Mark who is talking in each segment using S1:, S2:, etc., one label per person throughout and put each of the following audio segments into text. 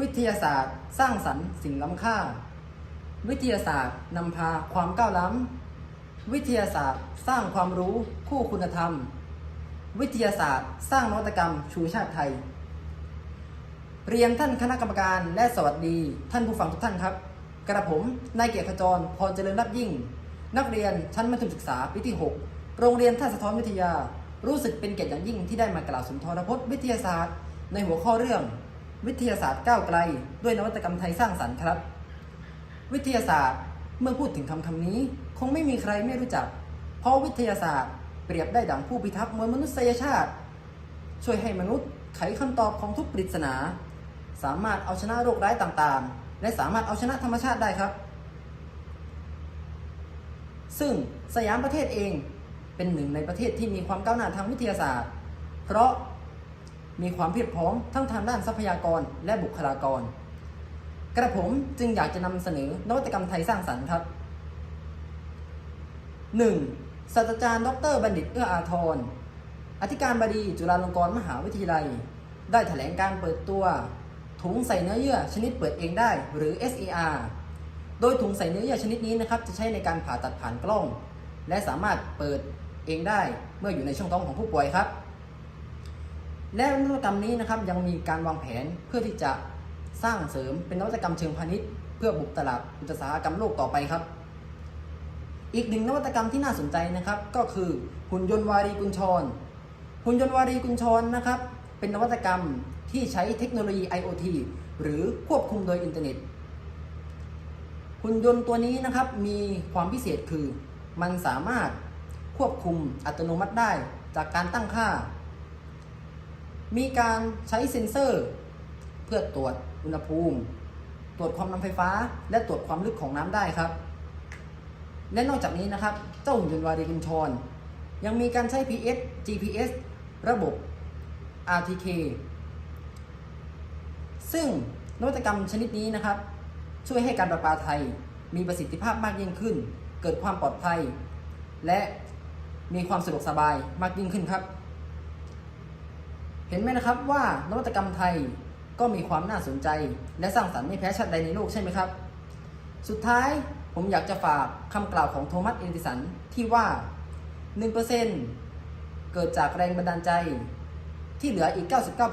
S1: วิทยาศาสตร์สร้างสรรค์สิ่งล้ำค่า วิทยาศาสตร์นำพาความก้าวล้ำ วิทยาศาสตร์สร้างความรู้คู่คุณธรรม วิทยาศาสตร์ สร้างนวัตกรรมชูชาติไทย เรียนท่านคณะกรรมการและสวัสดีท่านผู้ฟังทุกท่านครับ กระผมนายเกียรติขจรพรเจริญรับยิ่ง นักเรียนชั้นมัธยมศึกษาปีที่ 6 โรงเรียนท่าสะท้อนวิทยา รู้สึกเป็นเกียรติอย่างยิ่งที่ได้มากล่าวสุนทรพจน์วิทยาศาสตร์ ในหัวข้อเรื่อง วิทยาศาสตร์ก้าวไกล ด้วยนวัตกรรมไทยสร้างสรรค์ครับ วิทยาศาสตร์เมื่อพูดถึงคำคำนี้ คงไม่มีใครไม่รู้จัก เพราะวิทยาศาสตร์เปรียบได้ดังผู้พิทักษ์มวลมนุษยชาติ ช่วยให้มนุษย์ไขคำตอบของทุกปริศนา สามารถเอาชนะโรคร้ายต่างๆ และสามารถเอาชนะธรรมชาติได้ครับ ซึ่งสยามประเทศเองเป็นหนึ่งในประเทศที่มีความก้าวหน้าทางวิทยาศาสตร์ เพราะ มีความเพียบพร้อมทั้งทางด้านทรัพยากรและบุคลากร กระผมจึงอยากจะนำเสนอนวัตกรรมไทยสร้างสรรค์ครับ 1. ศาสตราจารย์ ดรบัณฑิตเอื้ออาทร อธิการบดีจุฬาลงกรณ์มหาวิทยาลัย ได้แถลงการเปิดตัว ถุงใส่เนื้อเยื่อชนิดเปิดเองได้หรือ SER โดยถุงใส่เนื้อเยื่อชนิดนี้นะครับจะใช้ในการผ่าตัดผ่านกล้อง และสามารถเปิดเองได้เมื่ออยู่ในช่องท้องของผู้ป่วยครับ และนวัตกรรมนี้นะครับยังมีการวางแผนเพื่อที่จะสร้างเสริมเป็นนวัตกรรมเชิงพาณิชย์ เพื่อบุกตลาดอุตสาหกรรมโลกต่อไปครับ อีกหนึ่งนวัตกรรมที่น่าสนใจนะครับ ก็คือหุ่นยนต์วารีกุญชร หุ่นยนต์วารีกุญชรนะครับ เป็นนวัตกรรมที่ใช้เทคโนโลยี IoT หรือควบคุมโดยอินเทอร์เน็ต หุ่นยนต์ตัวนี้นะครับมีความพิเศษคือ มันสามารถควบคุมอัตโนมัติได้จากการตั้งค่า มีการใช้เซ็นเซอร์ เพื่อตรวจอุณหภูมิ ตรวจความนำไฟฟ้า และตรวจความลึกของน้ำได้ครับ และนอกจากนี้นะครับ เจ้าหุ่นยนต์วารีกุญชรยังมีการใช้ PS GPS ระบบ RTK ซึ่งนวัตกรรมชนิดนี้นะครับ ช่วยให้การประปาไทยมีประสิทธิภาพมากยิ่งขึ้น เกิดความปลอดภัย และมีความสะดวกสบายมากยิ่งขึ้นครับ เห็นไหมนะครับว่านวัตกรรมไทยก็มีความน่าสนใจ และสร้างสรรค์ไม่แพ้ชาติใดในโลกใช่ไหมครับ สุดท้ายผมอยากจะฝากคำกล่าวของโทมัสเอดิสันที่ว่า 1%เกิดจากแรงบันดาลใจ ที่เหลืออีก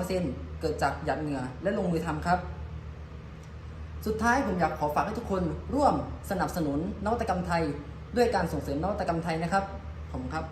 S1: 99%เกิดจากหยาดเหงื่อและลงมือทำครับ สุดท้ายผมอยากขอฝากให้ทุกคนร่วมสนับสนุนนวัตกรรมไทย ด้วยการส่งเสริมนวัตกรรมไทยนะครับขอบคุณครับ